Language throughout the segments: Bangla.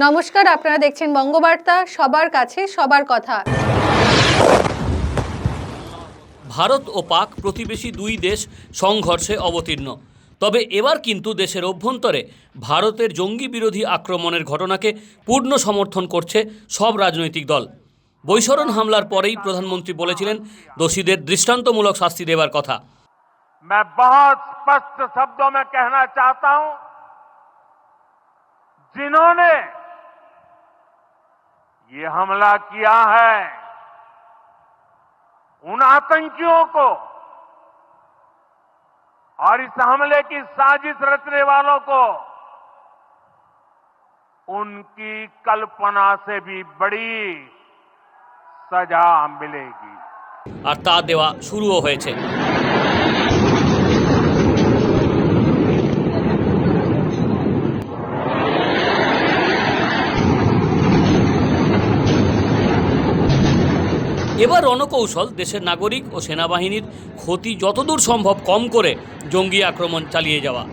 নমস্কার আপনারা দেখছেন বঙ্গবার্তা সবার কাছে সবার কথা ভারত ও পাক প্রতিবেশী দুই দেশ সংঘর্ষে অবতীর্ণ তবে এবার কিন্তু দেশের অভ্যন্তরে ভারতের জঙ্গি বিরোধী আক্রমণের ঘটনাকে পূর্ণ সমর্থন করছে সব রাজনৈতিক দল বৈশরণ হামলার পরেই প্রধানমন্ত্রী বলেছিলেন দোষীদের দৃষ্টান্তমূলক শাস্তি দেবার কথা मैं बहुत स्पष्ट शब्दों में कहना चाहता हूं जिन्होंने ये हमला किया है उन आतंकियों को और इस हमले की साजिश रचने वालों को उनकी कल्पना से भी बड़ी सजा मिलेगी আর তা দেওয়া শুরুও হয়েছে এবার রণকৌশল দেশের নাগরিক ও সেনাবাহিনীর ক্ষতি যতদূর সম্ভব কম করে জঙ্গি আক্রমণ চালিয়ে যাওয়া।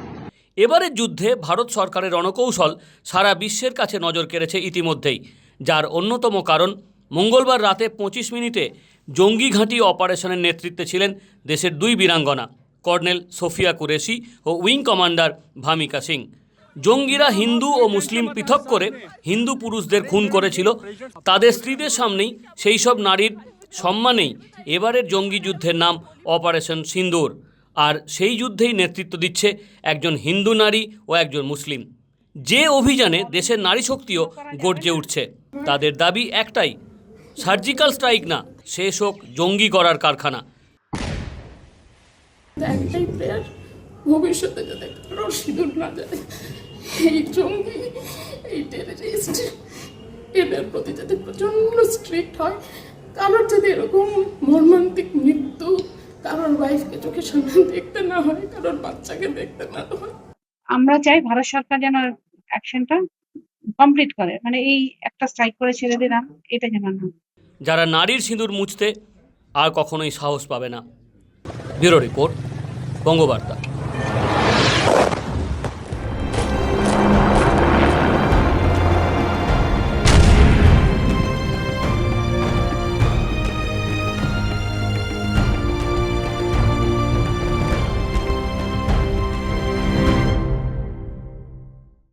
এবারের যুদ্ধে ভারত সরকারের রণকৌশল সারা বিশ্বের কাছে নজর কেড়েছে ইতিমধ্যেই, যার অন্যতম কারণ মঙ্গলবার রাতে পঁচিশ মিনিটে জঙ্গি ঘাঁটি অপারেশনের নেতৃত্বে ছিলেন দেশের দুই বীরাঙ্গনা, কর্নেল সোফিয়া কুরেশি ও উইং কমান্ডার ভামিকা সিং। জঙ্গিরা হিন্দু ও মুসলিম পৃথক করে হিন্দু পুরুষদের খুন করেছিল, তাদের স্ত্রীদের সামনেই সেই সব নারীর সম্মানেই এবারের জঙ্গি যুদ্ধের নাম অপারেশন সিন্দুর। আর সেই যুদ্ধেই নেতৃত্ব দিচ্ছে একজন হিন্দু নারী ও একজন মুসলিম। যে অভিযানে দেশের নারী শক্তিও গর্জে উঠছে। তাদের দাবি একটাই, সার্জিক্যাল স্ট্রাইক না, শেষ হোক জঙ্গি করার কারখানা। ভবিষ্যতে যাতে না যায়, এই জঙ্গি, এই টেররিস্ট এদের প্রতি যাতে স্ট্রিক্ট হয় কারোর যদি এরকম মর্মান্তিক মৃত্যু কারোর ওয়াইফকে চোখের সামনে দেখতে না হয় কারোর বাচ্চাকে দেখতে না হয়। আমরা চাই ভারত সরকার যেন অ্যাকশনটা কমপ্লিট করে। মানে এই একটা স্ট্রাইক করে ছেড়ে দিলাম এটা যেন না যারা নারীর সিঁদুর মুছতে আর কখনোই সাহস পাবে না। Bureau report Bangabarta.